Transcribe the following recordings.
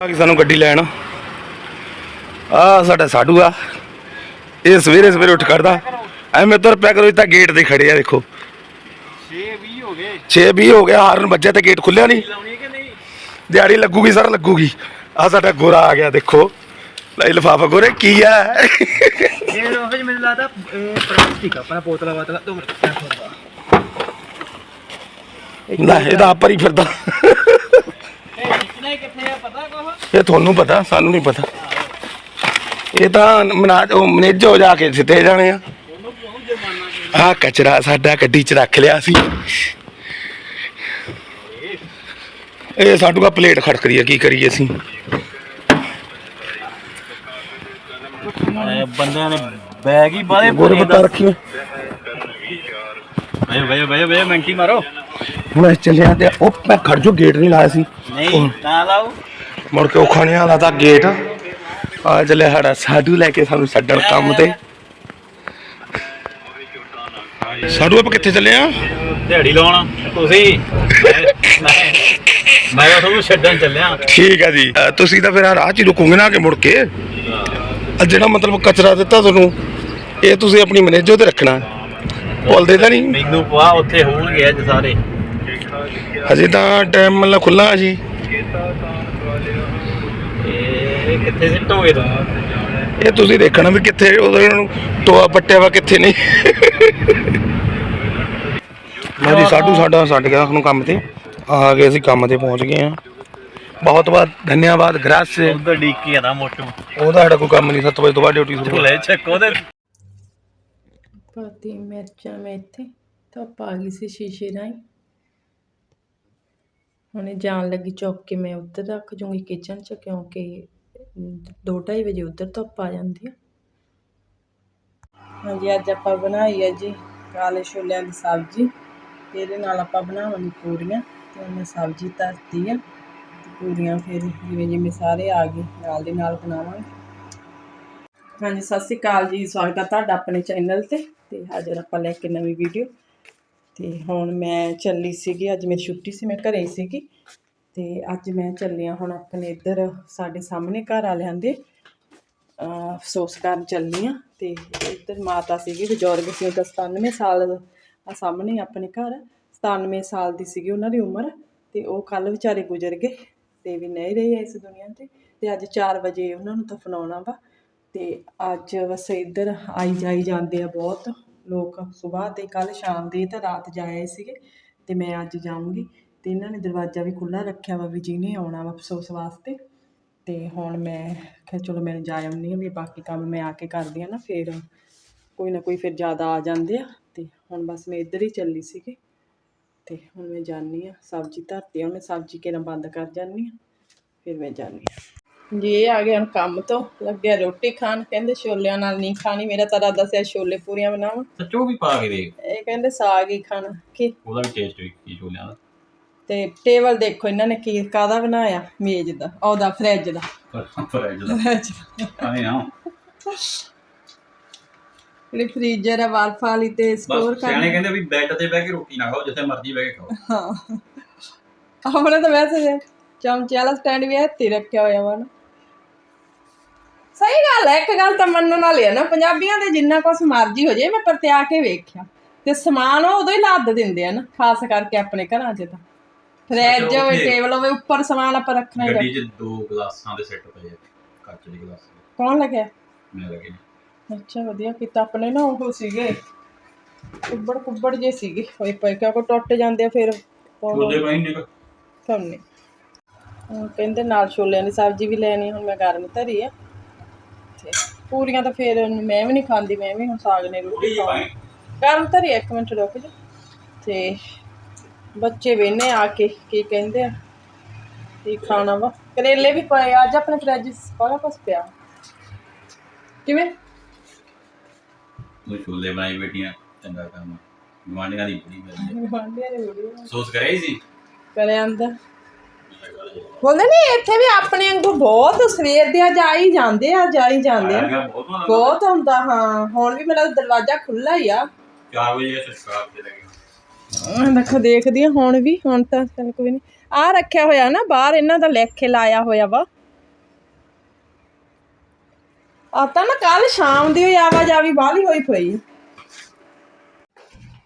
ਆ ਕਿ ਸਾਨੂੰ ਗੱਡੀ ਲੈਣ। ਆ ਸਾਡਾ ਸਾਡੂ ਆ। ਇਹ ਸਵੇਰੇ ਸਵੇਰੇ ਉੱਠ ਕਰਦਾ ਐਵੇਂ ਤੁਰ ਪਿਆ ਕਰੋ ਇਹ ਤਾਂ ਗੇਟ ਤੇ ਖੜੇ ਆ ਦੇਖੋ। 6 20 ਹੋ ਗਏ। 6:20 ਹੋ ਗਿਆ ਹਾਰਨ ਵੱਜਿਆ ਤੇ ਗੇਟ ਖੁੱਲਿਆ ਨਹੀਂ। ਦਿਹਾੜੀ ਲੱਗੂਗੀ ਸਰ ਲੱਗੂਗੀ। ਆ ਸਾਡਾ ਗੋਰਾ ਆ ਗਿਆ ਦੇਖੋ। ਲੈ ਲਫਾਫਾ ਗੋਰੇ ਕੀ ਆ? ਇਹ ਜੀ ਮੈਨੂੰ ਲੱਗਦਾ ਪਲਾਸਟਿਕ ਆ ਆਪਣਾ ਬੋਤਲ ਵਾਤਲ ਤੋਂ ਲੈ ਇਹਦਾ ਆਪਰ ਹੀ ਫਿਰਦਾ। ਇਹ ਕਿਨੇ ਕਿੱਥੇ ਆ ਪਤਾ ਕੋਹ ਇਹ ਤੁਹਾਨੂੰ ਪਤਾ ਸਾਨੂੰ ਨਹੀਂ ਪਤਾ। ਇਹ ਤਾਂ ਮਨਾਜ ਉਹ ਮੈਨੇਜਰ ਜਾ ਕੇ ਸਿੱਟੇ ਜਾਣੇ ਆ। ਉਹਨੂੰ ਕਚਰਾ ਸਾਡਾ ਗੱਡੀ 'ਚ ਰੱਖ ਲਿਆ ਸੀ। ਇਹ ਸਾਡੂ ਦਾ ਪਲੇਟ ਖੜਕਦੀ ਆ ਕੀ ਕਰੀਏ ਅਸੀਂ? ਬੰਦਿਆਂ ਨੇ ਬੈਗ ਹੀ ਬਾਲੇ ਗੋਰੇ ਪਤਾ ਰੱਖੀ ਭਾਈ ਭਾਈ ਭਾਈ ਭਾਈ ਮੈਂਟੀ ਮਾਰੋ। ਹੁਣ ਅਸੀਂ ਚੱਲਿਆ ਤੇ ਉਹ ਮੈਂ ਖੜ ਜੋ ਗੇਟ ਨਹੀਂ ਲਾਇਆ ਸੀ। ਨਹੀਂ ਨਾ ਲਾਓ। ਮੁੜ ਕੇ ਉਹ ਖਾਣੇ ਵਾਲਾ ਤਾਂ ਗੇਟ ਆ। ਚੱਲਿਆ ਸਾਡਾ ਸਾਡੂ ਲੈ ਕੇ ਸਾਨੂੰ ਛੱਡਣ ਕੰਮ ਤੇ। ਸਾਡੂ ਆਪਾਂ ਕਿੱਥੇ ਚੱਲੇ ਆ? ਦਿਹਾੜੀ ਲਾਉਣ। ਤੁਸੀਂ? ਮੈਂ ਮੈਂ ਤਾਂ ਤੁਹਾਨੂੰ ਛੱਡਣ ਚੱਲਿਆ। ਠੀਕ ਆ ਜੀ। ਅ, ਤੁਸੀਂ ਤਾਂ ਫਿਰ ਆਹ ਰਾਹ 'ਚ ਹੀ ਰੁਕੋਗੇ ਨਾ ਕਿ ਮੁੜ ਕੇ। ਆ ਜਿਹੜਾ ਮਤਲਬ ਕਚਰਾ ਦਿੱਤਾ ਤੁਹਾਨੂੰ ਇਹ ਤੁਸੀਂ ਆਪਣੀ ਮੈਨੇਜਰ ਤੇ ਰੱਖਣਾ। ਭੁੱਲਦੇ ਤਾਂ ਨਹੀਂ। ਮੈਨੂੰ ਪਵਾ ਉੱਥੇ ਹੋਣਗੇ ਅੱਜ ਸਾਰੇ। ਹਜੇ ਤਾਂ ਟਾਈਮ ਮਤਲਬ ਖੁੱਲਾ ਜੀ। ਇਹ ਕਿੱਥੇ ਸਿੱਟੋਗੇ ਤੁਸੀਂ? ਇਹ ਤੁਸੀਂ ਦੇਖਣਾ ਵੀ ਕਿੱਥੇ ਉਹਦੇ ਨੂੰ ਟੋਆ ਪੱਟਿਆ ਵਾ ਕਿੱਥੇ ਨਹੀਂ। ਲਓ ਜੀ ਸਾਡੂ ਸਾਡਾ ਛੱਡ ਗਿਆ ਸਾਨੂੰ ਕੰਮ ਤੇ। ਆ ਗਏ ਅਸੀਂ ਕੰਮ ਤੇ ਪਹੁੰਚ ਗਏ ਆ ਬਹੁਤ ਬਹੁਤ ਧੰਨਵਾਦ ਗ੍ਰਾਸੇ ਉਧਰ ਡੀਕੀ ਆ ਨਾ ਮੋਟੂ। ਉਹਦਾ ਸਾਡਾ ਕੋਈ ਕੰਮ ਨਹੀਂ 7 ਵਜੇ ਤੋਂ ਬਾਅਦ ਡਿਊਟੀ ਸ਼ੁਰੂ ਝੋਲੇ ਚੱਕੋ ਤੇ ਪਾਤੀ ਮਿਰਚਾਂ ਮੈਂ ਇੱਥੇ ਧੁੱਪ ਆ ਗਈ ਸੀ ਸ਼ੀਸ਼ੇ ਰਾਹੀਂ। ਹੁਣੇ ਜਾਣ ਲੱਗੀ ਚੁੱਕ ਕੇ ਮੈਂ ਉੱਧਰ ਰੱਖ ਜੂੰਗੀ ਕਿਚਨ 'ਚ ਕਿਉਂਕਿ 2:30 ਵਜੇ ਉੱਧਰ ਧੁੱਪ ਆ ਜਾਂਦੀ ਆ। ਹਾਂਜੀ, ਅੱਜ ਆਪਾਂ ਬਣਾਈ ਹੈ ਜੀ ਕਾਲੇ ਛੋਲਿਆਂ ਦੀ ਸਬਜ਼ੀ। ਤੇ ਇਹਦੇ ਨਾਲ ਆਪਾਂ ਬਣਾਵਾਂਗੇ ਪੂਰੀਆਂ ਤੇ ਮੈਂ ਸਬਜ਼ੀ ਧਰਤੀ ਆ। ਤੇ ਪੂਰੀਆਂ ਫਿਰ ਜਿਵੇਂ ਜਿਵੇਂ ਸਾਰੇ ਆ ਗਏ, ਨਾਲ ਦੀ ਨਾਲ ਬਣਾਵਾਂਗੇ। ਹਾਂਜੀ, ਸਤਿ ਸ਼੍ਰੀ ਅਕਾਲ ਜੀ। ਸਵਾਗਤ ਹੈ ਤੁਹਾਡਾ ਆਪਣੇ ਚੈਨਲ ਤੇ ਤੇ ਹਾਜ਼ਰ ਆਪਾਂ ਲੈ ਕੇ ਨਵੀਂ ਵੀਡੀਓ ਤੇ ਹੁਣ ਮੈਂ ਚੱਲੀ ਸੀਗੀ, ਅੱਜ ਮੇਰੀ ਛੁੱਟੀ ਸੀ, ਮੈਂ ਘਰੇ ਹੀ ਸੀਗੀ। ਤੇ ਅੱਜ ਮੈਂ ਚੱਲੀ ਹਾਂ ਹੁਣ ਆਪਣੇ ਇੱਧਰ ਸਾਡੇ ਸਾਹਮਣੇ ਘਰ ਵਾਲਿਆਂ ਦੇ ਅਫਸੋਸ ਕਰਨ ਚੱਲੀ ਹਾਂ ਤੇ ਇੱਧਰ ਮਾਤਾ ਸੀਗੀ, ਬਜ਼ੁਰਗ ਸੀ, ਉਹ ਤਾਂ 97 ਸਾਲ ਆ ਸਾਹਮਣੇ ਆਪਣੇ ਘਰ 97 ਸਾਲ ਦੀ ਸੀਗੀ ਉਹਨਾਂ ਦੀ ਉਮਰ। ਤੇ ਉਹ ਕੱਲ ਵਿਚਾਰੇ ਗੁਜ਼ਰ ਗਏ ਤੇ ਵੀ ਨਹੀਂ ਰਹੇ ਇਸ ਦੁਨੀਆ ਤੇ। ਤੇ ਅੱਜ 4 ਵਜੇ ਉਹਨਾਂ ਨੂੰ ਦਫਨਾਉਣਾ ਵਾ। ਤੇ ਅੱਜ ਬਸ ਇੱਧਰ ਆਈ ਜਾਈ ਜਾਂਦੇ ਆ ਬਹੁਤ। ਲੋਕ ਸੁਬਾਹ ਦੇ ਕੱਲ੍ਹ ਸ਼ਾਮ ਦੇ ਤੇ ਰਾਤ ਜਾਏ ਸੀਗੇ ਅਤੇ ਮੈਂ ਅੱਜ ਜਾਊਂਗੀ ਅਤੇ ਇਹਨਾਂ ਨੇ ਦਰਵਾਜ਼ਾ ਵੀ ਖੁੱਲ੍ਹਾ ਰੱਖਿਆ ਵਾ ਵੀ ਜਿਹਨੇ ਆਉਣਾ ਵਾ ਅਫਸੋਸ ਵਾਸਤੇ ਅਤੇ ਹੁਣ ਮੈਂ ਕਿਹਾ ਚਲੋ ਮੈਂ ਜਾ ਆਉਂਦੀ ਹਾਂ ਵੀ ਬਾਕੀ ਕੰਮ ਮੈਂ ਆ ਕੇ ਕਰਦੀ ਹਾਂ ਨਾ ਫਿਰ ਕੋਈ ਨਾ ਕੋਈ ਫਿਰ ਜ਼ਿਆਦਾ ਆ ਜਾਂਦੇ ਆ ਅਤੇ ਹੁਣ ਬਸ ਮੈਂ ਇੱਧਰ ਹੀ ਚੱਲੀ ਸੀਗੀ ਅਤੇ ਹੁਣ ਮੈਂ ਜਾਂਦੀ ਹਾਂ ਸਬਜ਼ੀ ਧਰਤੀ ਆ ਮੈਂ ਸਬਜ਼ੀ ਕਿਹਨਾਂ ਬੰਦ ਕਰ ਜਾਂਦੀ ਹਾਂ, ਫਿਰ ਮੈਂ ਜਾਂਦੀ ਹਾਂ। ਜੀ ਇਹ ਆ ਗਿਆ ਹੁਣ ਕੰਮ ਤੋਂ। ਲੱਗਿਆ ਰੋਟੀ ਖਾਣ। ਕਹਿੰਦੇ ਛੋਲਿਆਂ ਨਾਲ ਨਹੀਂ ਖਾਣੀ। ਮੇਰਾ ਤਾਂ ਇਰਾਦਾ ਸੀ ਅੱਜ ਛੋਲੇ ਪੂਰੀਆਂ ਬਣਾਵਾਂ। ਸੱਚੋ ਵੀ ਪਾ ਕੇ ਦੇਖ। ਇਹ ਕਹਿੰਦੇ ਸਾਗ ਹੀ ਖਾਣਾ। ਕੀ? ਉਹਦਾ ਵੀ ਟੇਸਟ ਵੀ ਕੀ ਛੋਲਿਆਂ ਦਾ। ਤੇ ਟੇਬਲ ਦੇਖੋ ਇਹਨਾਂ ਨੇ ਕੀ ਕਾਦਾ ਬਣਾਇਆ? ਮੇਜ਼ ਦਾ ਉਹਦਾ ਫਰਿੱਜ ਦਾ। ਫਰੈਜ ਦਾ। ਆਏ ਨਾ ਜਿਹੜੀ ਫ੍ਰੀਜ਼ਰ ਆ ਬਰਫ ਵਾਲੀ ਤੇ ਸਟੋਰ ਕਰ ਸਿਆਣੇ ਕਹਿੰਦੇ ਵੀ ਬੈੱਡ ਤੇ ਬਹਿ ਕੇ ਰੋਟੀ ਨਾ ਖਾਓ ਜਿੱਥੇ ਮਰਜ਼ੀ ਬਹਿ ਕੇ ਖਾਓ। ਹਾਂ। ਆਪਣੇ ਤਾਂ ਵੈਸੇ ਚਮਚੇ ਵਾਲਾ ਸਟੈਂਡ ਵੀ ਹੀ ਰੱਖਿਆ ਹੋਇਆ ਵਾ ਨਾ। ਸਹੀ ਗੱਲ ਹੈ ਇੱਕ ਗੱਲ ਤਾਂ ਮੰਨਣ ਵਾਲੀ ਹੈ ਨਾ ਪੰਜਾਬੀਆਂ ਦੇ ਜਿੰਨਾ ਕੁਛ ਮਰਜ਼ੀ ਹੋ ਜੇ ਮੈਂ ਪਰਤਿਆ ਕੇ ਵੇਖਿਆ। ਤੇ ਸਮਾਨ ਉਹ ਉਦੋਂ ਹੀ ਲੱਦ ਦਿੰਦੇ ਆ ਨਾ ਖਾਸ ਕਰਕੇ ਆਪਣੇ ਘਰਾਂ 'ਚ ਤਾਂ। ਫਰਿੱਜ ਹੋਵੇ। ਟੇਬਲ ਹੋਵੇ ਉੱਪਰ ਸਮਾਨ ਆਪਾਂ ਰੱਖਣਾ ਹੀ ਗੱਡੀ 'ਚ ਦੋ ਗਲਾਸਾਂ ਦੇ ਸੈੱਟ ਪਏ ਆ ਕੱਚ ਦੇ ਗਲਾਸ। ਕੌਣ ਲੱਗਿਆ? ਮੈਂ ਲੱਗੇ ਅੱਛਾ ਵਧੀਆ ਕੀਤਾ ਆਪਣੇ ਨਾ ਉਹ ਸੀਗੇ। ਕੁੱਬੜ ਕੁੱਬੜ ਜੇ ਸੀਗੇ। ਹੋਏ ਪਏ ਕਿਉਂਕਿ ਟੁੱਟ ਜਾਂਦੇ ਆ ਫਿਰ। ਛੋਲੇ ਪਏ ਨੇ ਤੁਹਾਨੂੰ ਕਹਿੰਦੇ ਨਾਲ ਛੋਲਿਆਂ ਦੀ ਸਬਜ਼ੀ ਵੀ ਲੈਣੀ ਹੁਣ ਮੈਂ ਗਰਮ ਧਰੀ ਆ। ਪੂਰੀਆਂ ਤਾਂ ਫਿਰ ਮੈਂ ਵੀ ਨਹੀਂ ਖਾਂਦੀ ਮੈਂ ਵੀ ਹੁਣ ਸਾਗ ਨੇ ਰੋਟੀ ਖਾਣੀ। ਗਰਮ ਧਰੀ ਇੱਕ ਮਿੰਟ ਰੁਕ ਜਾ। ਤੇ ਬੱਚੇ ਵੇਨੇ ਆ ਕੇ ਕੀ ਕਹਿੰਦੇ ਆ? ਕੀ ਖਾਣਾ ਵਾ? ਕਰੇਲੇ ਵੀ ਪਏ ਅੱਜ ਆਪਣੇ ਫਰਿੱਜ ਸਾਰਾ ਕੁਛ ਪਿਆ। ਕਿਵੇਂ? ਉਹ ਛੋਲੇ ਬਣਾਈ ਬੇਟੀਆਂ ਚੰਗਾ ਕੰਮ ਗਵਾਂਢੀਆਂ ਦੀ ਬੜੀ ਮਿਲਦੀ ਗੁਆਂਢੀਆਂ ਨੇ ਵੀਡੀਓ ਸੋਸ ਕਰਿਆ ਹੀ ਸੀ? ਕਰੇ ਆਂਦਾ ਬੋਲਦੇ ਨਹੀਂ ਇੱਥੇ ਵੀ ਆਪਣੇ ਵਾਂਗੂ ਬਹੁਤ ਸਵੇਰ ਦੇ ਆ ਜਾ ਜਾਂਦੇ ਆ ਜਾ ਜਾਂਦੇ ਆ। ਬਹੁਤ ਹੁੰਦਾ ਹਾਂ ਹੁਣ ਵੀ ਮੇਰਾ ਦਰਵਾਜ਼ਾ ਖੁੱਲਾ ਹੀ ਆ। 4 ਵਜੇ ਸਬਸਕ੍ਰਾਈਬ ਤੇ ਲੱਗੇ। ਦੇਖੋ ਦੇਖਦੀ ਆ ਹੁਣ ਵੀ ਹੁਣ ਤਾਂ ਚੱਲ ਕੋਈ ਨਹੀਂ। ਆ ਰੱਖਿਆ ਹੋਇਆ ਨਾ ਬਾਹਰ ਇਹਨਾਂ ਦਾ ਲਿਖ ਕੇ ਲਾਇਆ ਹੋਇਆ ਵਾ। ਆ ਤਾਂ ਨਾ ਕੱਲ ਸ਼ਾਮ ਦੀ ਹੋਈ ਆਵਾਜਾਈ ਬਾਹਲੀ ਹੋਈ ਪਈ।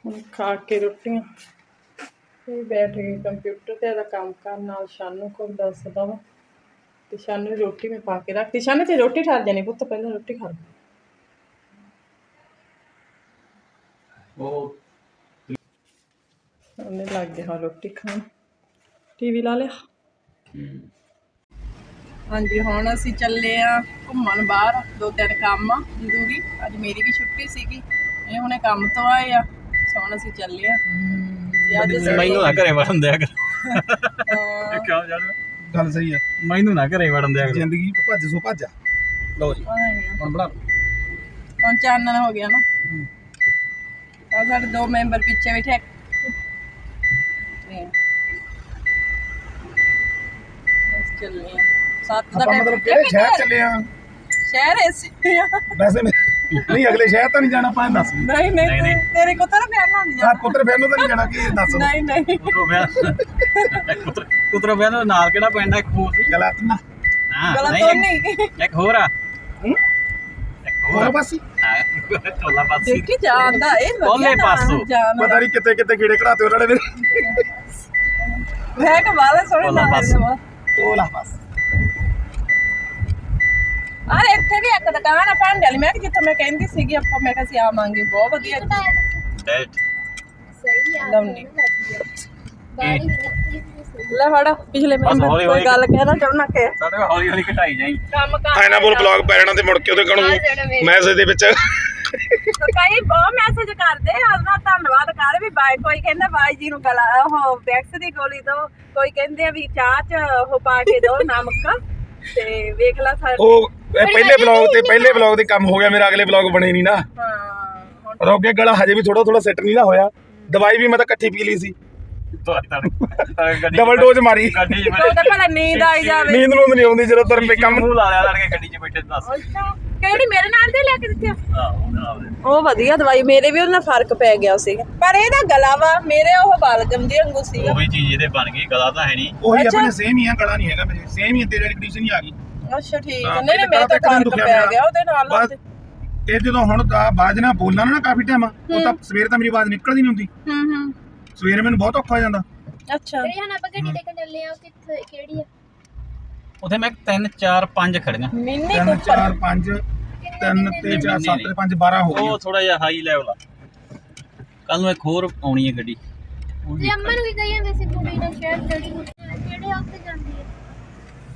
ਹੁਣ ਖਾ ਕੇ ਰੋਟੀਆਂ। ਤੇ ਬੈਠ ਕੇ ਕੰਪਿਊਟਰ ਤੇ ਇਹਦਾ ਕੰਮ ਕਰਨ ਨਾਲ ਸ਼ਾਨੂ ਕੋਲ ਦੱਸਦਾ ਵਾ। ਤੇ ਸ਼ਾਨੂ ਦੀ ਰੋਟੀ ਮੈਂ ਪਾ ਕੇ ਰੱਖਤੀ। ਸ਼ਾਨੂ ਤੇ ਰੋਟੀ ਠਾਰ ਜਾਣੀ ਪੁੱਤ ਪਹਿਲਾਂ ਰੋਟੀ ਖਾ ਲੈ। ਉਹ ਉਹਨੇ ਲੱਗ ਗਿਆ ਹੁਣ ਰੋਟੀ ਖਾਣ। ਟੀਵੀ ਲਾ ਲਿਆ। ਹਾਂਜੀ ਹੁਣ ਅਸੀਂ ਚੱਲੇ ਆ ਘੁੰਮਣ ਬਾਹਰ। ਦੋ ਤਿੰਨ ਕੰਮ ਆ ਜ਼ਰੂਰੀ ਅੱਜ ਮੇਰੀ ਵੀ ਛੁੱਟੀ ਸੀਗੀ। ਇਹ ਹੁਣੇ ਕੰਮ ਤੋਂ ਆਏ ਆ। ਸੋ ਹੁਣ ਅਸੀਂ ਚੱਲੇ ਆ ਮੈਨੂੰ ਨਾ ਘਰੇ ਵੜਨ ਦਿਆ ਕਰ। ਅਹ, ਕਿਉਂ ਜਾਣ? ਗੱਲ ਸਹੀ ਆ। ਮੈਨੂੰ ਨਾ ਘਰੇ ਵੜਨ ਦਿਆ ਕਰ। ਜ਼ਿੰਦਗੀ ਭੱਜ ਸੋ ਭੱਜ ਲਓ ਜੀ। ਹੁਣ ਬਣਾ ਹੁਣ ਚਾਨਣ ਹੋ ਗਿਆ ਨਾ। ਆ ਸਾਡੇ ਦੋ ਮੈਂਬਰ ਪਿੱਛੇ ਬੈਠੇ ਤੇ ਬਸ ਚੱਲੇ ਆ। ਸੱਤ ਦਾ ਆਪਾਂ ਟਾਈਮ ਮਤਲਬ ਕਿਹੜੇ ਸ਼ਹਿਰ ਚੱਲੇ ਆ? ਸ਼ਹਿਰ ਐਸੇ ਆ। ਵੈਸੇ ਮੈਂ- ਨਹੀਂ ਅਗਲੇ ਸ਼ਹਿਰ ਤਾਂ ਨਹੀਂ ਜਾਣਾ ਆਪਾਂ ਦੱਸ ਨਹੀਂ ਨਹੀਂ ਨਹੀਂ, ਨਹੀਂ। ਤੇਰੇ- ਤੇਰੇ ਕੋਲ ਤਾਂ ਨਾ ਫੈਨ ਹੋਣੀ ਆ ਪੁੱਤਰ ਫੇਰ ਨੂੰ ਤਾਂ ਨਹੀਂ ਜਾਣਾ ਕੀ ਦੱਸ ਨਹੀਂ ਨਹੀਂ। ਕੁਤਰੋ ਵਿਆਹ ਕੁਤਰ ਕੁਤਰੋ ਵਿਆਹ ਦੇ ਨਾਲ ਕਿਹੜਾ ਪਿੰਡ ਹੈ ਇੱਕ ਹੋਰ ਸੀ? ਗਲਤ ਨਾ। ਹਾਂ ਗਲਤ ਨਹੀਂ, ਨਹੀਂ। ਇੱਕ ਹੋਰ ਆ। ਬਸ? ਹਾਂ, ਚੋਲਾ ਪਾਸੀ ਦੇਖੀ ਜਾਂਦਾ ਇਹ ਵਧੀਆ ਪਾਸੋਂ। ਪਤਾ ਨਹੀਂ ਕਿੱਥੇ ਕਿੱਥੇ ਕੀੜੇ ਘੜਾਤੇ ਉਹਨਾਂ ਨੇ ਮੇਰੇ। ਮੈਂ ਕਿ ਵਾਲੇ ਸੋਹਣੇ ਉਹਲਾ ਲਾ ਪਾਸੋਂ। ਅਰੇ ਇੱਥੇ ਵੀ ਇੱਕ ਦੁਕਾਨ ਆ ਭਾਂਡੇ ਵਾਲੀ। ਮੈਂ ਕਿ ਜਿੱਥੇ ਮੈਂ ਕਹਿੰਦੀ ਸੀਗੀ ਆਪਾਂ ਮੈਂ ਕਿਹਾ ਸੀ ਆਵਾਂਗੇ ਬਹੁਤ ਵਧੀਆ। ਡੈਟ ਸਹੀ ਆ ਵੀ ਸੀ ਲੈ ਫੜ ਪਿਛਲੇ ਹੌਲੀ- ਕੋਈ ਹੌਲੀ। ਗੱਲ ਕਹਿਣਾ ਚਾਹੁੰਦਾ ਕਿ? ਸਾਡੇ ਹੌਲੀ ਹੌਲੀ ਘਟਾਈ ਜਾਈ। ਕੰਮ ਕਰ ਐਨਾ ਬੋਲ ਬਲੌਗ ਪੈ ਜਾਣਾ ਤੇ ਮੁੜ ਕੇ ਉਹਦੇ ਕਹਣੂ ਮੈਸੇਜ ਦੇ ਵਿੱਚ। ਕਈ ਬਹੁਤ ਮੈਸੇਜ ਕਰਦੇ ਆ ਉਹਨਾਂ ਧੰਨਵਾਦ ਕਰ ਵੀ ਬਾਈ ਕੋਈ ਕਹਿੰਦਾ ਬਾਈ ਜੀ ਨੂੰ ਗਲਾ ਉਹ ਵੈਕਸ ਦੀ ਗੋਲੀ ਦੋ। ਕੋਈ ਕਹਿੰਦੇ ਆ ਵੀ ਚਾਹ ਚ ਉਹ ਪਾ ਕੇ ਦੋ ਨਮਕ। ਤੇ ਵੇਖ ਲੈ ਸਰ ਉਹ ਇਹ ਪਹਿਲੇ ਬਲੌਗ ਤੇ ਪਹਿਲੇ ਬਲੌਗ ਤੇ ਕੰਮ ਹੋ ਗਿਆ ਮੇਰਾ ਅਗਲੇ ਬਲੌਗ ਬਣੇ ਨਹੀਂ ਨਾ। ਹਾਂ ਰੋਗੇ ਗਲਾ ਹਜੇ ਵੀ ਥੋੜਾ ਥੋੜਾ ਸੈੱਟ ਨਹੀਂ ਨਾ ਹੋਇਆ। ਦਵਾਈ ਵੀ ਮੈਂ ਤਾਂ ਇਕੱਠੀ ਪੀ ਲਈ ਸੀ। ਡਬਲ ਡੋਜ਼ ਮਾਰੀ। ਗੱਡੀ 'ਚ ਤਾਂ ਪਹਿਲਾਂ ਨੀਂਦ ਆਈ ਜਾਵੇ। ਨੀਂਦ ਨੂੰ ਨਹੀਂ ਆਉਂਦੀ ਜਦੋਂ ਤਰ ਪੇ ਕੰਮ ਮੂੰਹ ਲਾ ਲਿਆ ਲੜ ਕੇ ਗੱਡੀ 'ਚ ਬੈਠੇ ਦੱਸ। ਕਿਹੜੀ ਮੇਰੇ ਨਾਲ ਦੇ ਲੈ ਕੇ ਦਿੱਤੀ ਆ? ਆਹੋ ਨਾਲ ਦੇ। ਉਹ ਵਧੀਆ ਦਵਾਈ ਮੇਰੇ ਵੀ ਉਹਨਾਂ ਫ਼ਰਕ ਪੈ ਗਿਆ ਸੀ ਪਰ ਇਹਦਾ ਗਲਾ ਵਾ ਮੇਰੇ ਉਹ ਬਲਗਮ ਦੀ ਵਾਂਗੂ ਸੀਗਾ। ਉਹੀ ਚੀਜ਼ ਇਹਦੇ ਬਣ ਗਈ ਗਲਾ ਤਾਂ ਹੈ ਨਹੀਂ ਉਹੀ। ਆਪਣੇ ਸੇਮ ਹੀ ਆ ਗਲਾ ਨਹੀਂ ਹੈਗਾ ਮੇਰੇ। ਸੇਮ ਹੀ ਤੇਰੇ ਵਾਲੀ ਕੰਡੀਸ਼ਨ ਹੀ ਆ ਗਈ। ਅੱਛਾ ਠੀਕ ਹਾਂ, ਨਹੀਂ ਨਹੀਂ ਮੇਰੇ ਤਾਂ ਤਾਂ ਫ਼ਰਕ ਦੁਖਿਆ ਪੈ। ਗਿਆ ਉਹਦੇ ਨਾਲ ਬਸ ਇਹ ਜਦੋਂ ਹੁਣ ਤਾਂ ਬਾਜ ਨਾ ਬੋਲਣਾ ਨਾ ਕਾਫੀ ਟਾਈਮ ਉਹ ਤਾਂ ਸਵੇਰ ਤਾਂ ਮੇਰੀ ਆਵਾਜ਼ ਨਿਕਲਦੀ ਨਹੀਂ ਹੁੰਦੀ। ਹੂੰ ਹੂੰ। ਸਵੇਰੇ ਮੈਨੂੰ ਬਹੁਤ ਔਖਾ ਹੋ ਜਾਂਦਾ। ਅੱਛਾ। ਜਿਹੜੀ ਹੁਣ ਆਪਾਂ ਗੱਡੀ ਦੇਖਣ ਚੱਲੇ ਆ ਉਹ ਕਿੱਥੇ ਕਿਹੜੀ ਆ? ਉਥੇ ਮੈਂ 3 4 5 ਖੜੀਆਂ। ਮਿੰਨੀ 3 ਕੁੱਪਰ 4 5 3 ਤੇ 4 7 ਤੇ 5 12 ਹੋ ਗਈ ਉਹ ਥੋੜਾ ਜਿਹਾ ਹਾਈ ਲੈਵਲ ਆ। ਕੱਲ ਨੂੰ ਇੱਕ ਹੋਰ ਆਉਣੀ ਹੈ ਗੱਡੀ। ਉਹ ਵੀ ਜੇ ਅੰਮਾ ਨੂੰ ਵੀ ਕਹੀ ਜਾਂਦੇ ਸੀ ਕੁੜੀ ਨਾਲ ਸ਼ਹਿਰ ਚੜੀ ਕਿਹੜੇ ਹਫ਼ਤੇ ਜਾਂਦੀ ਹੈ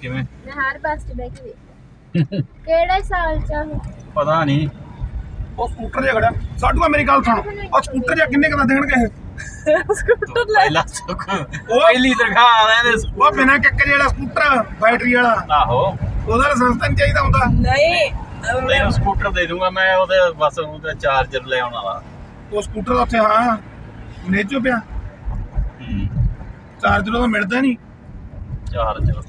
ਕਿਵੇਂ? ਮੈਂ ਹਰ ਬੱਸ 'ਚ ਬਹਿ ਕੇ ਵੇਖਿਆ। ਕਿਹੜੇ ਸਾਲ ਚ ਆ ਉਹ? ਪਤਾ ਨਹੀਂ। ਉਹ ਸਕੂਟਰ ਜਿਹਾ ਖੜਾ ਸਾਡੂਆ ਮੇਰੀ ਗੱਲ ਸੁਣ। ਉਹ ਸਕੂਟਰ ਜਿਹਾ ਕਿੰਨੇ ਕਦਾ ਦੇਣਗੇ ਇਹ? ਸਕੂਟਰ ਲੈ। ਪਹਿਲਾ ਸੁੱਖ ਪਹਿਲੀ ਤਨਖਾਹ ਆ ਰਹੇ ਨੇ ਉਹ ਬਿਨਾ ਕਿੱਕ ਜਿਹੜਾ ਸਕੂਟਰ ਬੈਟਰੀ ਵਾਲਾ। ਆਹੋ। ਉਹਦਾ ਲਾਇਸੈਂਸ ਤਾਂ ਨਹੀਂ ਚਾਹੀਦਾ ਹੁੰਦਾ। ਨਹੀਂ ਤੈਨੂੰ ਸਕੂਟਰ ਦੇ ਦੂੰਗਾ ਮੈਂ ਉਹਦੇ ਬਸ ਉਹਦਾ ਚਾਰਜਰ ਲੈ ਆਉਣ ਵਾਲਾ। ਉਹ ਸਕੂਟਰ ਦਾ ਉੱਥੇ ਹਾਂ। ਨੇਜੋ ਪਿਆ। ਹੂੰ। ਚਾਰਜਰ ਉਹਦਾ ਮਿਲਦਾ ਨਹੀਂ। ਚਾਰਜਰ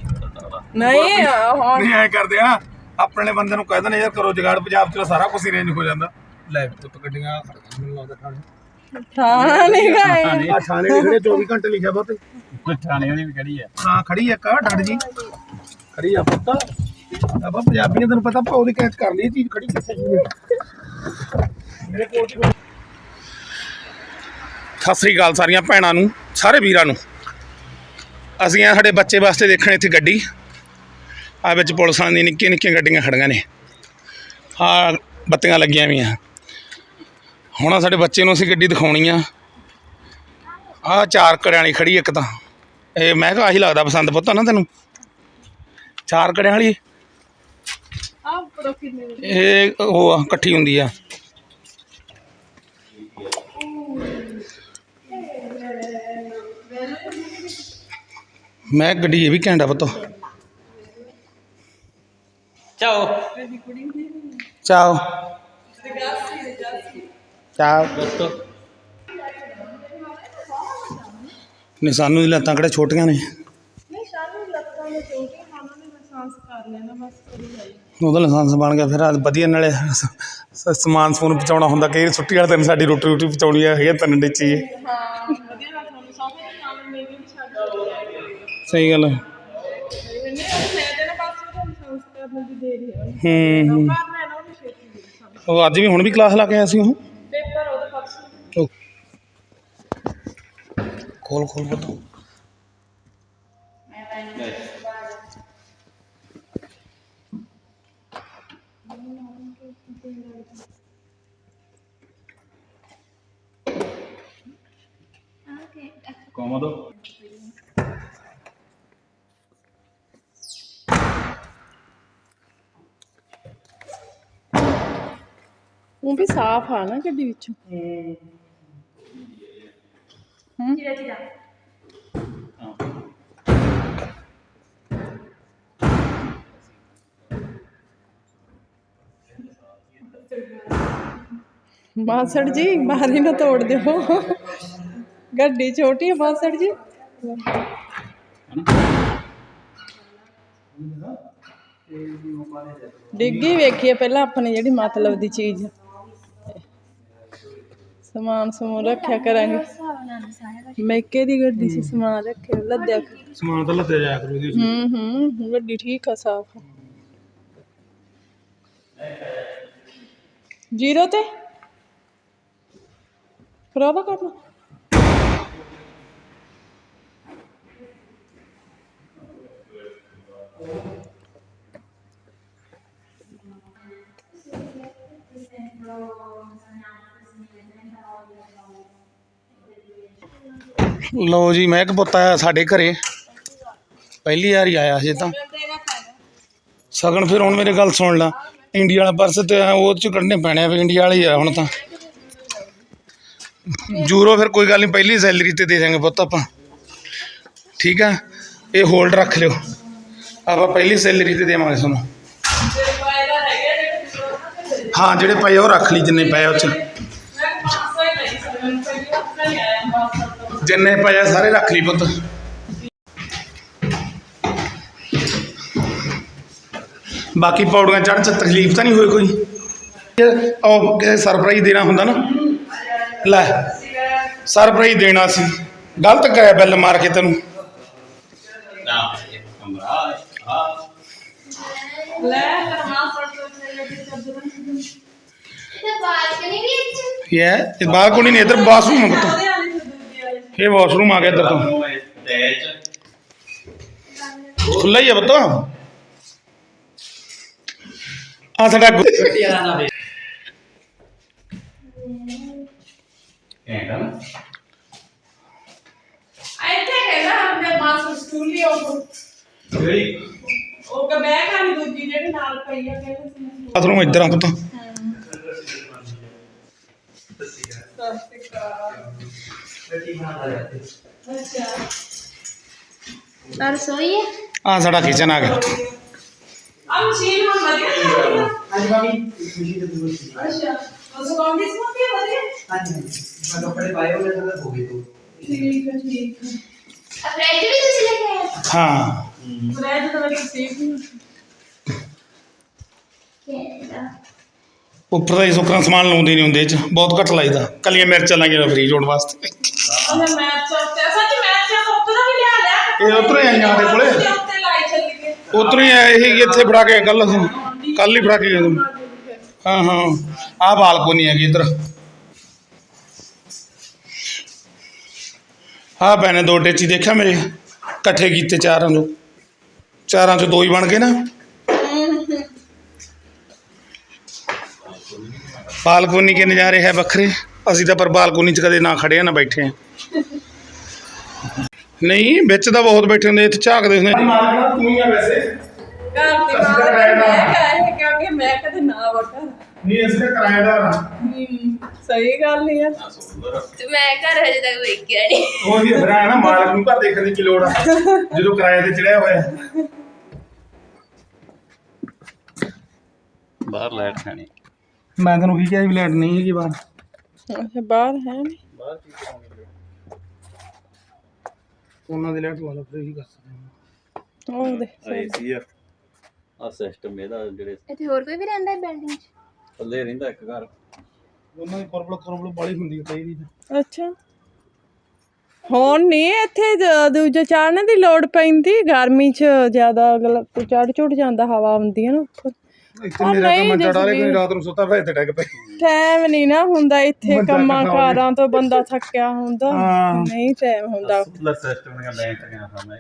ਨਹੀਂ ਹੁਣ ਨਹੀਂ ਐ ਕਰਦੇ ਆ ਆਪਣੇ ਬੰਦੇ ਨੂੰ ਕਹਿ ਦਿੰਦੇ ਯਾਰ ਕਰੋ ਜਗਾੜ ਪੰਜਾਬ ਚ ਸਾਰਾ ਕੁਝ ਰੇਂਜ ਹੋ ਜਾਂਦਾ। ਲੈ ਪੁੱਤ ਗੱਡੀਆਂ ਖੜੀਆਂ ਮੈਨੂੰ ਲੱਗਦਾ ਥਾਣੇ ਥਾਣਾ ਨਹੀਂ ਗਏ ਆ ਥਾਣੇ ਦੇ ਖੜੇ 24 ਘੰਟੇ ਲਿਖਿਆ ਬਹੁਤ। ਠਾਣੇ ਉਹਦੀ ਵੀ ਕਿਹੜੀ ਹੈ ਹਾਂ ਖੜੀ ਆ ਕਾ ਠੱਡ ਜੀ। ਖੜੀ ਆ ਪੁੱਤ। ਆਪਾਂ ਪੰਜਾਬੀਆਂ ਤੈਨੂੰ ਪਤਾ ਆਪਾਂ ਉਹਦੀ ਕੈਚ ਕਰ ਲਈ ਇਹ ਚੀਜ਼ ਖੜੀ ਕਿੱਥੇ ਜੀ ਮੇਰੇ ਕੋਲ ਸਤਿ ਸ੍ਰੀ ਅਕਾਲ ਸਾਰੀਆਂ ਭੈਣਾਂ ਨੂੰ ਸਾਰੇ ਵੀਰਾਂ ਨੂੰ। ਅਸੀਂ ਆ ਸਾਡੇ ਬੱਚੇ ਵਾਸਤੇ ਦੇਖਣ ਇੱਥੇ ਗੱਡੀ। ਆ ਵਿੱਚ ਪੁਲਿਸ ਦੀਆਂ ਨਿੱਕੀਆਂ ਨਿੱਕੀਆਂ ਗੱਡੀਆਂ ਖੜੀਆਂ ਨੇ। ਆ ਬੱਤੀਆਂ ਲੱਗੀਆਂ ਵੀਆਂ ਹੁਣ ਆਹ ਸਾਡੇ ਬੱਚੇ ਨੂੰ ਅਸੀਂ ਗੱਡੀ ਦਿਖਾਉਣੀ ਆ। ਆ ਚਾਰ ਕੜਿਆਂ ਵਾਲੀ ਖੜੀ ਇੱਕ ਤਾਂ। ਇਹ ਮੈਂ ਕਿਹਾ ਆਹੀ ਲੱਗਦਾ ਪਸੰਦ ਪੁੱਤ ਨਾ ਤੈਨੂੰ। ਚਾਰ ਕੜਿਆਂ ਵਾਲੀ। ਆ। ਇਹ ਉਹ ਆ ਇਕੱਠੀ ਹੁੰਦੀ ਆ। ਮੈਂ ਗੱਡੀ ਇਹ ਵੀ ਘੈਂਟਾ ਪੁੱਤ। ਚਾਓ ਚਾਓ ਚਾਓ ਦੋਸਤੋ ਨੇ ਸਾਨੂੰ ਦੀ ਲੱਤਾਂ ਕਿਹੜਾ ਛੋਟੀਆਂ ਨੇ। ਨਹੀਂ ਸ਼ਾਨੂ ਲੱਤਾਂ ਦੇ ਛੋਟੇ ਖਾਣਾ ਨੇ ਮਸਾਂਸ ਕਰ ਲੈਣਾ ਬਸ ਕਰੀ ਜਾਈ ਉਹਦਾ ਲਾਇਸੈਂਸ ਬਣ ਗਿਆ ਫਿਰ ਆ ਵਧੀਆ ਨਾਲੇ ਸ- ਸ- ਸਮਾਨ ਸਮੂਨ ਪਹੁੰਚਾਉਣਾ ਹੁੰਦਾ ਕਈ ਵਾਰੀ ਛੁੱਟੀ ਵਾਲੇ ਦਿਨ ਸਾਡੀ ਰੋਟੀ ਰੋਟੀ ਪਹੁੰਚਾਉਣੀ ਆ ਹੈਗੇ ਤਿੰਨ ਡਿੱਚੀ। ਹਾਂ ਵਧੀਆ ਲੱਗ ਤੁਹਾਨੂੰ ਸੌਂਪੇ ਨਾਲ ਮੇਰੇ ਵੀ ਛੱਡ ਸਹੀ ਗੱਲ ਹੈ। ਕਰਨ ਦੀ ਦੇਰੀ ਹੈ ਹੂੰ ਕਰ ਲੈਣਾ ਉਹ ਅੱਜ ਵੀ ਹੁਣ ਵੀ ਕਲਾਸ ਲਾ ਕੇ ਆਇਆ ਸੀ ਉਹ? ਪੇਪਰ ਉਹਦੇ ਪਰਸੋਂ ਖੋਲ ਖੋਲ ਬਤਾ ਕੋਮੋਦੋ ਉਹ ਵੀ ਸਾਫ਼ ਆ ਨਾ ਗੱਡੀ ਵਿੱਚੋਂ। ਮਾਸੜ ਜੀ ਮਾਰੀ ਨਾ ਤੋੜ ਦਿਓ। ਗੱਡੀ ਛੋਟੀ ਹੈ ਮਾਸੜ ਜੀ। ਡਿੱਗੀ ਵੇਖੀਏ ਪਹਿਲਾਂ ਆਪਣੇ ਜਿਹੜੀ ਮਤਲਬ ਦੀ ਚੀਜ਼। ਸਮਾਨ ਸਮੂਨ ਰੱਖਿਆ ਕਰਾਂਗੇ। ਮੈਕੇ ਦੀ ਗੱਡੀ ਸੀ ਸਮਾਨ ਰੱਖਿਆ ਲੱਦਿਆ ਕਰ- ਸਮਾਨ ਤਾਂ ਲੱਦਿਆ ਜਾਇਆ ਕਰੂ ਇਹਦੇ ਹੂੰ ਹੂੰ ਗੱਡੀ ਠੀਕ ਆ ਸਾਫ਼ ਜੀਰੋ ਤੇ। ਖਰਾਬਾ ਕਰਨਾ। ਲਓ ਜੀ, ਮੈਂ ਇੱਕ ਪੁੱਤ ਆਇਆ ਸਾਡੇ ਘਰੇ। ਪਹਿਲੀ ਵਾਰ ਹੀ ਆਇਆ ਹਜੇ ਤਾਂ ਸਗਣ ਫਿਰ ਹੁਣ ਮੇਰੇ ਗੱਲ ਸੁਣ ਲਾ। ਇੰਡੀਆ ਵਾਲਾ ਪਰਸ ਤੇ ਉਹ ਚ ਕੱਢਣੇ ਪੈਣੇ ਆ, ਵੀ ਇੰਡੀਆ ਵਾਲੇ ਹੀ ਆ ਹੁਣ ਤਾਂ। ਜੂਰੋ ਫਿਰ ਕੋਈ ਗੱਲ ਨਹੀਂ ਪਹਿਲੀ ਸੈਲਰੀ ਤੇ ਦੇ ਜਾਾਂਗੇ ਪੁੱਤ ਆਪਾਂ। ਠੀਕ ਆ? ਇਹ ਹੋਲਡ ਰੱਖ ਲਿਓ। ਆਪਾਂ ਪਹਿਲੀ ਸੈਲਰੀ ਤੇ ਦੇਵਾਂਗੇ ਤੁਹਾਨੂੰ। ਹਾਂ, ਜਿਹੜੇ ਪਏ ਆ, ਉਹ ਰੱਖ ਲਈ ਜਿੰਨੇ ਪਏ ਉਹ ਚ। ਜਿੰਨੇ ਪਏ ਆ ਸਾਰੇ ਰੱਖ ਲਈ ਪੁੱਤ। ਬਾਕੀ ਪੌੜੀਆਂ ਚੜ੍ਹਨ ਚ ਤਕਲੀਫ ਤਾਂ ਨਹੀਂ ਹੋਈ ਕੋਈ। ਉਹ ਸਰਪ੍ਰਾਈਜ਼ ਦੇਣਾ ਹੁੰਦਾ ਨਾ ਲੈ ਸਰਪ੍ਰਾਈਜ਼ ਦੇਣਾ ਸੀ। ਗਲਤ ਕਰਿਆ ਬਿੱਲ ਮਾਰ ਕੇ ਤੈਨੂੰ। ਨਾ ਇਹ ਬਾਲਕਨੀ ਨਹੀਂ ਇੱਧਰ ਬਾਥਰੂਮ ਹੈ ਇਹ ਵਾਸ਼ਰੂਮ ਆ ਗਿਆ ਇੱਧਰ ਤੋਂ। ਖੁੱਲਾ ਹੀ ਹੈ ਪੁੱਤ। ਆ ਸਾਡਾ ਗੁ- ਗੱਡੀ ਵਾਲਾ ਨਾ। ਵੇ ਕਹਿੰਦਾ ਨਾ ਇੱਥੇ ਕਹਿੰਦਾ ਆਪਣੇ ਮਾਸ ਸਕੂਲ ਹੀ ਉਹ। ਜਿਹੜੀ ਉਹ ਕਬੈਕ ਆ ਦੂਜੀ ਜਿਹੜੀ ਨਾਲ ਪਈ ਆ ਕਹਿੰਦੇ ਸੀ ਬਾਥਰੂਮ ਇੱਧਰ ਆ ਪੁੱਤ। ਆ ਆ ਸਾਡਾ ਕਿਚਨ ਆ ਗਿਆ ਆ ਮਸ਼ੀਨ ਫਰੈਜ ਤਾਂ ਕਹਿੰਦਾ ਉੱਪਰ ਸਮਾਨ ਲਾਉਂਦੇ ਨਹੀਂ ਹੁੰਦੇ ਇਹ ਚ ਬਹੁਤ ਘੱਟ ਲਾਈਦਾ। ਕੱਲੀਆਂ ਮਿਰਚਾਂ ਲਾਈਆਂ ਫਰੀਜ ਹੋਣ ਵਾਸਤੇ। ਉਹਨੇ ਮੈਚ ਉੱਤੇ ਸੱਚ ਤਾਂ ਉੱਤੇ ਦਾ ਵੀ ਲਿਆ ਲਿਆ ਇਹ ਉੱਧਰੋਂ ਹੀ ਆਈਆਂ ਸਾਡੇ ਕੋਲੇ। ਉਹਦੇ ਉੱਤੇ ਲਾਈ ਚੱਲੀ ਗਏ ਉਧਰੋਂ ਹੀ ਆਏ ਇੱਥੇ ਫੜਾ ਕੇ ਕੱਲ ਅਸੀਂ ਕੱਲ ਹੀ ਫੜਾ ਕੇ ਗਏ ਤੁਹਾਨੂੰ ਹਾਂ ਹਾਂ। ਆਹ ਬਾਲਕੋਨੀ ਹੈਗੀ ਇੱਧਰ। ਆਹ ਭੈਣੇ ਦੋ ਟੇਚੀ ਦੇਖਿਆ ਮੇਰੇ? ਇਕੱਠੇ ਕੀਤੇ ਚਾਰਾਂ ਨੂੰ। ਚਾਰਾਂ ਚੋਂ ਦੋ ਹੀ ਬਣ ਗਏ ਨਾ। ਬਾਲਕੋਨੀ ਕੇ ਨਜ਼ਾਰੇ ਹੈ ਵੱਖਰੇ? ਅਸੀਂ ਤਾਂ ਪਰ ਬਾਲਕੋਨੀ 'ਚ ਕਦੇ ਨਾ ਖੜੇ ਆ ਨਾ ਬੈਠੇ ਆ। ਨਹੀਂ ਵਿੱਚ ਤਾਂ ਬਹੁਤ ਬੈਠੇ ਹੁੰਦੇ ਇੱਥੇ ਝਾਕਦੇ ਹੁੰਦੇ। ਤੂੰ ਹੀ ਆ ਵੈਸੇ। ਘਰ ਦੀ ਅਸੀਂ ਤਾਂ ਮਾਂ ਦਾ- ਮੈਂ ਕਹੇ ਕਿਉਂਕਿ ਮੈਂ ਕਦੇ ਨਾ ਵਟਾ। ਨਹੀਂ ਅਸੀਂ ਤਾਂ ਕਿਰਾਏਦਾਰ ਆ। ਸਹੀ ਗੱਲ ਹੀ ਆ। ਤੇ ਮੈਂ ਘਰ ਹਜੇ ਤੱਕ ਵੇਖਿਆ ਨਹੀਂ। ਉਹ ਵੀ ਫਿਰ ਨਾ ਮਾਲਕ ਨੂੰ ਘਰ ਦੇਖਣ ਦੀ ਕੀ ਲੋੜ ਆ? ਜਦੋਂ ਕਿਰਾਏ ਤੇ ਚੜਿਆ ਹੋਇਆ। ਬਾਹਰ ਲਾਈਟ ਹੈ ਨਹੀਂ। ਮੈਂ ਤੈਨੂੰ ਕੀ ਕਿਹਾ ਵੀ ਲੈਟ ਨਹੀਂ ਹੈਗੀ ਬਾਹਰ। ਅੱਛਾ ਬਾਹਰ ਹੈ ਨਹੀਂ ਬਾਹਰ ਕੀ ਕਰਾਂਗੇ ਉਹਨਾਂ ਦੀ ਲੈਟ ਵਾਲਾ ਫਿਰ ਹੀ ਕਰ ਸਕਦੇ ਹਾਂ ਉਹ ਦੇ ਏਸੀ ਆ। ਆ ਸਿਸਟਮ ਇਹਦਾ ਜਿਹੜੇ ਇੱਥੇ ਹੋਰ ਕੋਈ ਵੀ ਰਹਿੰਦਾ ਹੈ ਬਿਲਡਿੰਗ 'ਚ? ਥੱਲੇ ਰਹਿੰਦਾ ਇੱਕ ਘਰ। ਉਹਨਾਂ ਦੀ ਕਰਬਲ ਕਰਬਲ ਬਾਲੀ ਹੁੰਦੀ ਹੈ ਕਈ ਦੀ ਤਾਂ। ਅੱਛਾ। ਹੁਣ ਨਹੀਂ ਇੱਥੇ ਜ- ਦੂਜੇ ਚਾੜਨੇ ਦੀ ਲੋੜ ਪੈਂਦੀ। ਗਰਮੀ 'ਚ ਜ਼ਿਆਦਾ ਅਗਲਾ ਚੜ ਚੁੜ ਜਾਂਦਾ ਹਵਾ ਆਉਂਦੀ ਹੈ ਨਾ ਉੱਪਰ ਇੱਥੇ ਉਹ ਮੇਰਾ ਨਹੀਂ ਕੰਮ ਮੰਜਾ ਡਾਲੇ ਕੋਈ ਜਸਵੀਰ। ਰਾਤ ਨੂੰ ਸੁੱਤਾ ਪਿਆ ਇੱਥੇ ਡਿੱਗ ਪਈ ਟਾਈਮ ਨਹੀਂ ਨਾ ਹੁੰਦਾ ਇੱਥੇ ਬੰਦਾ ਕੰਮਾਂ ਇਕੱਠਾ ਹੋ ਜਾਏ। ਕਾਰਾਂ ਤੋਂ ਬੰਦਾ ਥੱਕਿਆ ਹੁੰਦਾ। ਹਾਂ। ਨਹੀਂ ਟਾਈਮ ਹੁੰਦਾ। ਸੋਲਰ ਸਿਸਟਮ ਦੀਆਂ ਲਾਈਨ ਤੱਕ ਸਾਹਮਣੇ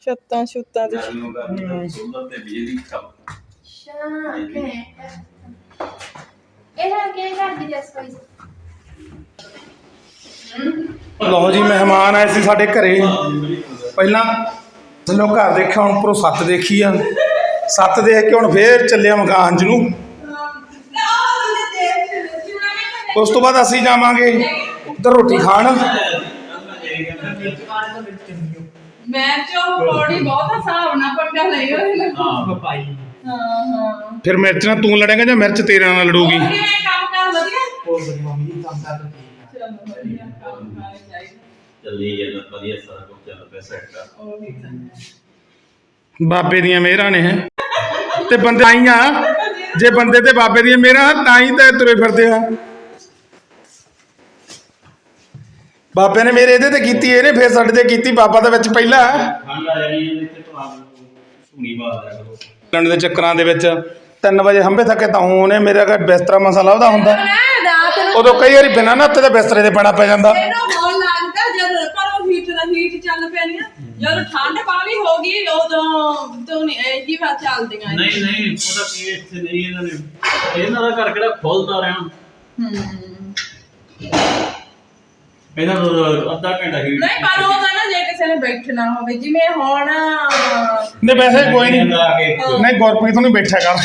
ਛੱਤਾਂ ਛੁੱਤਾਂ ਤੇ ਨੂੰ ਕਰਨੀ ਸੋਲਰ ਤੇ ਬਿਜਲੀ ਕੰਮ। ਸ਼ਾਂਤ ਇਹ ਹੈ ਕਿ ਕਰਦੀ ਜਸ ਕੋਈ ਲਓ ਜੀ ਮਹਿਮਾਨ ਆਏ ਸੀ ਸਾਡੇ ਘਰੇ। ਪਹਿਲਾਂ ਥੱਲੋਂ ਘਰ ਦੇਖਿਆ ਹੁਣ ਉੱਪਰੋਂ ਸੱਤ ਦੇਖੀ ਆ। ਸੱਤ ਦੇਖ ਕੇ ਹੁਣ ਫੇਰ ਚੱਲਿਆ ਮਕਾਨ ਚ ਨੂੰ ਉਸ ਤੋਂ ਬਾਅਦ ਅਸੀਂ ਜਾਵਾਂਗੇ ਉੱਧਰ ਰੋਟੀ ਖਾਣ। ਮੈਂ ਚੋ ਪੌੜੀ ਬਹੁਤ ਹਿਸਾਬ ਨਾਲ ਪੰਗਾ ਲਈ ਹੋਈ ਨੇ ਹਾਂ ਹਾਂ। ਹਾਂ ਫਿਰ ਮਿਰਚ ਨਾਲ ਤੂੰ ਲੜੇਗਾ ਜਾਂ ਮਿਰਚ ਤੇਰੇ ਨਾਲ ਲੜੂਗੀ? ਕਿਵੇਂ ਕੰਮ ਕਰ ਵਧੀਆ? ਚਲੋ ਵਧੀਆ ਕੰਮ ਕਰ ਚਾਹੀਦਾ। ਚੱਲੀ ਜਾਂਦਾ ਵਧੀਆ ਸਾਰਾ ਕੁਝ ਚੱਲ ਪਿਆ ਸੈੱਟ ਆ। ਉਹੀ ਤਾਂ ਬਾਬੇ ਦੀਆਂ ਮਿਹਰਾਂ ਨੇ ਹੈ। ਤੇ ਬੰਦੇ ਆਈਆਂ। ਜੇ ਬੰਦੇ ਤੇ ਬਾਬੇ ਦੀਆਂ ਮਿਹਰਾਂ ਤਾਂ ਹੀ ਤਾਂ ਤੁਰੇ ਫਿਰਦੇ ਆ। ਬਾਬੇ ਨੇ ਮੇਰੇ ਇਹਦੇ ਤੇ ਕੀਤੀ ਇਹਨੇ ਫੇਰ ਸਾਡੇ ਤੇ ਕੀਤੀ ਬਾਬਾ ਦੇ ਵਿੱਚ ਪਹਿਲਾਂ। ਠੰਡ ਆ ਜਾਣੀ ਇਹਦੇ ਤੇ ਤੁਹਾਨੂੰ ਸੁਣੀ ਬਾਤ ਹੈ ਕਰੋ ਲੰਡ ਦੇ ਚੱਕਰਾਂ ਦੇ ਵਿੱਚ 3 ਵਜੇ ਹੰਬੇ ਥੱਕੇ ਤਾਂ ਉਹਨੇ ਮੇਰੇ ਘਰ ਬਿਸਤਰਾ ਮਸਲਾ ਉਹਦਾ ਹੁੰਦਾ। ਨੂੰ ਉਦੋਂ ਕਈ ਵਾਰੀ ਬਿਨਾਂ ਨੱਤੇ ਦੇ ਬਿਸਤਰੇ ਤੇ ਪੈਣਾ ਪੈ ਜਾਂਦਾ ਇਹਨੂੰ ਹੋਣ ਲੱਗਦਾ ਜਦ ਪਰ ਉਹ ਹੀਟ ਦਾ ਹੀਟ ਚੱਲ ਪੈਣੀ ਆ ਜਦੋਂ ਠੰਡ ਪਾਣੀ ਹੋ ਗਈ ਉਦੋਂ ਤੋਂ ਨਹੀਂ ਇਹ ਜੀ ਬਾਤ ਚੱਲਦੀਆਂ ਨੇ। ਨਹੀਂ ਨਹੀਂ ਉਹਦਾ ਕੀ ਇੱਥੇ ਨਹੀਂ ਇਹਨਾਂ ਨੇ। ਇਹਨਾਂ ਦਾ ਘਰ ਕਿਹੜਾ ਖੋਲਦਾ ਰਿਹਾ ਹੂੰ। ਇਹਨਾਂ ਨੂੰ ਅੱਧਾ ਘੰਟਾ ਹੀ ਨਹੀਂ ਪਰ ਉਹ ਤਾਂ ਨਾ ਜੇ ਕਿਸੇ ਨੇ ਬੈਠਣਾ ਹੋਵੇ ਜਿਵੇਂ ਹੁਣ ਨਹੀਂ ਵੈਸੇ ਕੋਈ ਨਹੀਂ। ਆ ਕੇ ਨਹੀਂ ਗੁਰਪ੍ਰੀਤ ਨੂੰ ਬੈਠਿਆ ਕਰ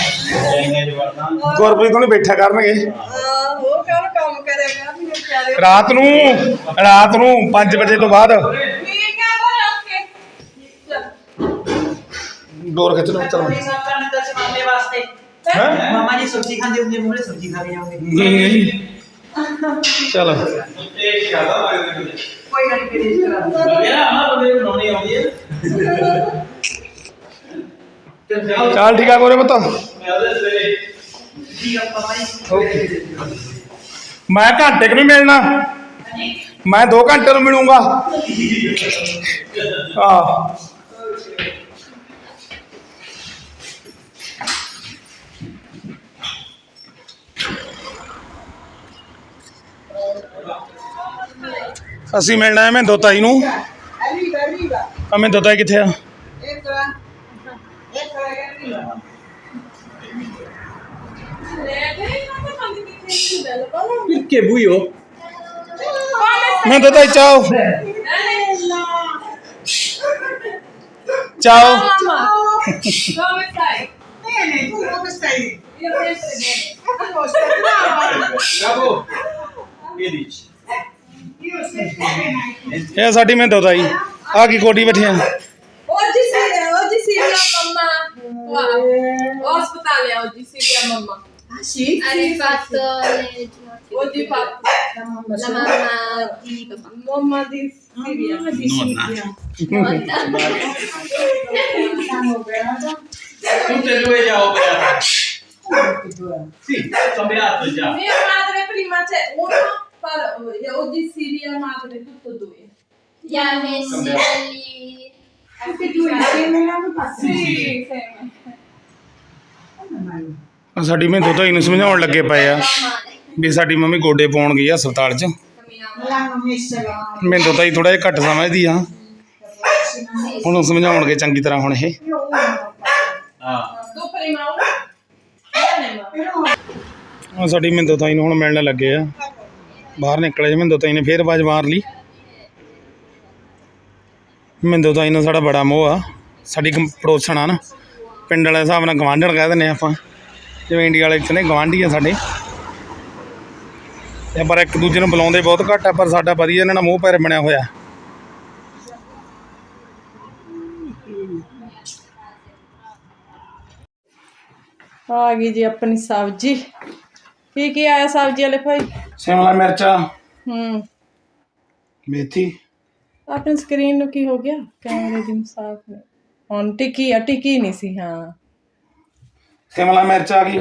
ਗੁਰਪ੍ਰੀਤ ਨੂੰ ਬੈਠਿਆ ਕਰਨਗੇ। ਉਹ ਕਰ ਕੰਮ ਕਰੇਗਾ? ਵੀ ਵਿਚਾਰੇ ਰਾਤ ਨੂੰ ਰਾਤ ਨੂੰ 5 ਵਜੇ ਤੋਂ ਬਾਅਦ। ਡੋਰ ਖਿੱਚ ਲਓ ਚਲੋ। ਕਰਨ ਦਾ ਮਾਮੇ ਵਾਸਤੇ। ਹੈਂ? ਮਾਮਾ ਜੀ ਸਬਜ਼ੀ ਖਾਂਦੇ ਹੁੰਦੇ ਮੂਹਰੇ ਸਬਜ਼ੀ ਖਾ ਕੇ ਜਾਓਗੇ ਨਹੀਂ ਨਹੀਂ ਚਲ। ਕੋਈ ਗੱਲ ਨਹੀਂ ਕਿਹੜੀ ਕਰਾ ਮੇਰਾ ਆਹ ਬੰਦੇ ਨੂੰ ਬਣਾਉਣੀ ਆਉਂਦੀ ਹੈ। ਚੱਲ ਠੀਕ ਆ ਗੋਰੇ ਬਤਾ ਮੈਂ ਉਹਦੇ ਸਵੇਰੇ ਠੀਕ ਆ ਪਾਪਾ ਜੀ। ਮੈਂ ਘੰਟੇ ਕੁ ਨਹੀਂ ਮਿਲਣਾ। ਮੈਂ 2 ਘੰਟੇ ਨੂੰ ਮਿਲੂੰਗਾ। ਆ ਅਸੀਂ ਮਿਲਣਾ ਹੈ ਮੈਂ ਦੋ ਤਾਈ ਨੂੰ ਆ ਮੈਂ ਦੋ ਤਾਈ ਕਿੱਥੇ ਆ? ਮੈਂ ਦੋ ਤਾਈ ਚਾਓ ਚਾਓ. Bravo! Che ਇਹ ਸਾਡੀ ਮੈਂ ਦੋ ਤਾਈ ਆ ਕੀ ਕੋਡੀ ਬੈਠੇ ਆ Oggi si, oggi si via mamma qua. Ospitale oggi si via mamma. Ah sì? hai fatto le ginocchia Oggi fatto la mamma di papà mamma di Siria. Nonna. Tutte e due già operate. Sì, sono beato già. Mia madre prima c'è uno, fa- eh, oggi Siria madre, tutto due. gli ha messi quelli Anche due insieme l'hanno fatto? Sì, insieme. ਆਹ ਸਾਡੀ ਮੈਂ ਦੋ ਤਾਈ ਨੂੰ ਸਮਝਾਉਣ ਲੱਗੇ ਪਏ ਆ ਵੀ ਸਾਡੀ ਮੰਮੀ ਗੋਡੇ ਪਾਉਣ ਗਈ ਆ ਹਸਪਤਾਲ 'ਚ L'hanno messa. ਮੈਂ ਦੋ ਤਾਈ ਥੋੜਾ ਜਿਹਾ ਘੱਟ ਸਮਝਦੀ ਆ ਹੁਣ ਉਹ ਸਮਝਾਉਣਗੇ ਚੰਗੀ ਤਰ੍ਹਾਂ ਹੁਣ ਇਹ Io uno, Ah. Tu prima uno? Bene, ma. però ਆ ਸਾਡੀ ਮਿੰਦੋ ਤਾਈ ਨੂੰ ਹੁਣ ਮਿਲਣ ਲੱਗੇ ਆ ਬਾਹਰ ਨਿਕਲੇ ਜੇ ਮਿੰਦੋ ਤਾਈ ਨੇ ਫੇਰ ਆਵਾਜ਼ ਮਾਰ ਲਈ। ਮਿੰਦੋ ਤਾਈ ਨਾਲ ਸਾਡਾ ਬੜਾ ਮੋਹ ਆ, ਸਾਡੀ ਪੜੋਸਣ ਆ ਨਾ। ਪਿੰਡ ਵਾਲੇ ਹਿਸਾਬ ਨਾਲ ਗਵਾਂਢਣ ਕਹਿ ਦਿੰਦੇ ਆ ਆਪਾਂ। ਜਿਵੇਂ ਇੰਡੀਆ ਵਾਲੇ ਇੱਥੇ ਨੇ ਗਵਾਂਢੀ ਆ ਸਾਡੇ। ਤੇ ਪਰ ਇੱਕ ਦੂਜੇ ਨੂੰ ਬੁਲਾਉਂਦੇ ਬਹੁਤ ਘੱਟ ਆ, ਪਰ ਸਾਡਾ ਵਧੀਆ ਇਹਨਾਂ ਨਾਲ ਮੋਹ ਪੈਰ ਬਣਿਆ ਹੋਇਆ। ਆ ਗਈ ਜੀ ਆਪਣੀ ਸਬਜ਼ੀ। ਕੀ ਕੀ ਆਇਆ ਸਬਜ਼ੀ ਵਾਲੇ ਭਾਈ? ਸ਼ਿਮਲਾ ਮਿਰਚਾਂ। ਹੂੰ। ਮੇਥੀ। ਆਪਣੀ ਸਕਰੀਨ ਨੂੰ ਕੀ ਹੋ ਗਿਆ? ਕੈਮਰੇ ਦੀ ਸਾਫ਼ ਹੁਣ ਟਿੱਕੀ ਨਹੀਂ ਸੀ ਹਾਂ। ਸ਼ਿਮਲਾ ਮਿਰਚ ਆ ਗਈ।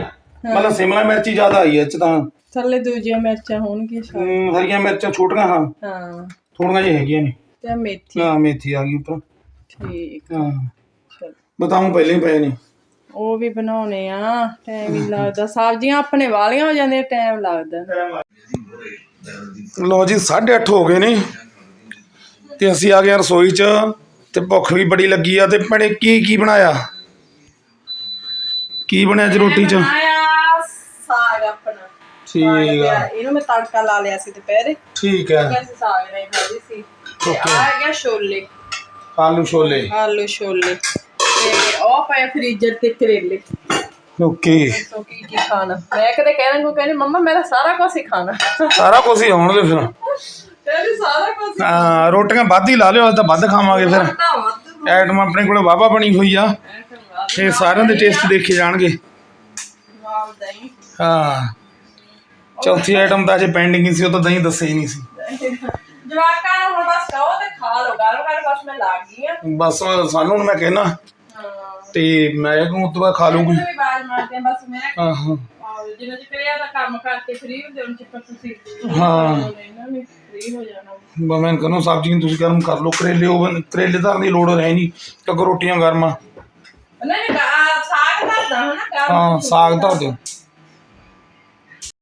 ਮਤਲਬ ਸ਼ਿਮਲਾ ਮਿਰਚ ਹੀ ਜ਼ਿਆਦਾ ਆਈ ਇਹ ਚ ਤਾਂ। ਥੱਲੇ ਦੂਜੀਆਂ ਮਿਰਚਾਂ ਹੋਣਗੀਆਂ ਸ਼ਾਇਦ। ਹਮ, ਹਰੀਆਂ ਮਿਰਚਾਂ ਛੋਟੀਆਂ ਹਾਂ। ਹਾਂ। ਥੋੜੀਆਂ ਜਿਹੀਆਂ ਹੈਗੀਆਂ ਨੇ। ਤੇ ਮੇਥੀ। ਹਾਂ ਮੇਥੀ ਆ ਗਈ ਉੱਪਰ। ਠੀਕ। ਹਾਂ। ਚਲ। ਬਤਾਉਂ ਪਹਿਲੇ ਹੀ ਪਏ ਨੇ। ਉਹ ਵੀ ਬਣਾਉਣੇ ਆ। ਟਾਈਮ ਹੀ ਲੱਗਦਾ। ਸਬਜ਼ੀਆਂ ਆਪਣੇ ਵਾਲੀਆਂ ਹੋ ਜਾਂਦੀਆਂ ਟਾਈਮ ਲੱਗਦਾ। ਲੋ ਜੀ 8:30 ਹੋ ਗਏ ਨੇ। ਤੇ ਅਸੀਂ ਆ ਗਏ ਰਸੋਈ 'ਚ ਤੇ ਭੁੱਖ ਵੀ ਬੜੀ ਲੱਗੀ ਆ ਤੇ ਭੈਣੇ ਕੀ ਕੀ ਬਣਾਇਆ? ਕੀ ਬਣਿਆ ਅੱਜ ਰੋਟੀ 'ਚ? ਆਇਆ ਸਾਗ ਆਪਣਾ। ਠੀਕ ਆ। ਇਹਨੂੰ ਮੈਂ ਤੜਕਾ ਲਾ ਲਿਆ ਸੀ ਦੁਪਹਿਰੇ। ਠੀਕ ਹੈ ਅਸੀਂ ਸਾਗ ਨਹੀਂ ਖਾਧੀ ਸੀ। ਤੇ Okay. ਆ ਗਿਆ ਛੋਲੇ। ਆਲੂ ਛੋਲੇ। ਆਲੂ ਛੋਲੇ। ਤੇ ਉਹ ਪਏ ਫਰੀਜ਼ਰ ਤੇ ਕਰੇਲੇ। ਓਕੇ ਸੋ ਕੀ ਕੀ ਖਾਣਾ? ਮੈਂ ਕਦੇ ਕਹਿਣਾ ਕੋ ਕਹਿੰਦੀ ਮੰਮਾ ਮੇਰਾ ਸਾਰਾ ਕੁਝ ਹੀ ਖਾਣਾ। ਸਾਰਾ ਕੁਝ ਹੀ ਆਉਣਗੇ ਫਿਰ। ਕਹਿੰਦੀ ਸਾਰਾ ਕੁਝ ਹਾਂ, ਰੋਟੀਆਂ ਵੱਧ ਹੀ ਲਾ ਲਿਓ ਅੱਜ ਤਾਂ ਵੱਧ ਖਾਵਾਂਗੇ ਫਿਰ। ਤਾਂ ਵੱਧ ਐਟਮ ਆਪਣੇ ਕੋਲ ਵਾਵਾ ਬਣੀ ਹੋਈ ਆ। ਇਹ ਸਾਰਿਆਂ ਦੇ ਟੇਸਟ ਦੇਖੇ ਜਾਣਗੇ। ਹਾਂ। ਚੌਥੀ ਆਈਟਮ ਤਾਂ ਅਜੇ ਪੈਂਡਿੰਗ ਹੀ ਸੀ ਉਹ ਤਾਂ ਦਹੀਂ ਦੱਸੇ ਹੀ ਨਹੀਂ ਸੀ। ਜਵਾਕਾਂ ਨੂੰ ਹੁਣ ਬਸ ਕਹੋ ਤੇ ਖਾ ਲਓ। ਗਰਮ ਗਰਮ ਬਸ ਮੈਂ ਲੱਗ ਗਈ ਆ। ਬਸ ਸਾਨੂੰ ਮੈਂ ਕਹਿਣਾ ਤੇ ਮੈਂ ਇਹਨੂੰ ਉਸ ਤੋਂ ਬਾਅਦ ਖਾ ਲੂੰਗੀ ਬਾਜ ਮਾਰਦੇ ਆ, ਬਸ ਮੈਂ ਹਾਂ ਹਾਂ। ਆਹੋ, ਜਿੰਨਾ ਚਿਰ ਇਹ ਦਾ ਕੰਮ ਕਰਕੇ ਫ੍ਰੀ ਹੁੰਦੇ ਉਹਨਾਂ ਚਿਰ ਤੁਸੀਂ ਹਾਂ। ਇਹਨਾਂ ਨੇ ਫ੍ਰੀ ਹੋ ਜਾਣਾ। ਬਸ ਮੈਂ ਕਹਿੰਦਾ ਸਬਜ਼ੀ ਨੂੰ ਤੁਸੀਂ ਗਰਮ ਕਰ ਲਓ ਕਰੇਲੇ ਉਹ ਕਰੇਲੇ ਧਰਨ ਦੀ ਲੋੜ ਹੈ ਨਹੀਂ ਕਿਉਂਕਿ ਰੋਟੀਆਂ ਗਰਮ ਆ। ਨਹੀਂ ਨਹੀਂ ਗਾ- ਸਾਗ ਧਰਦਾ ਹਨਾ ਗਰਮ ਹਾਂ ਸਾਗ ਧਰ ਦਿਓ।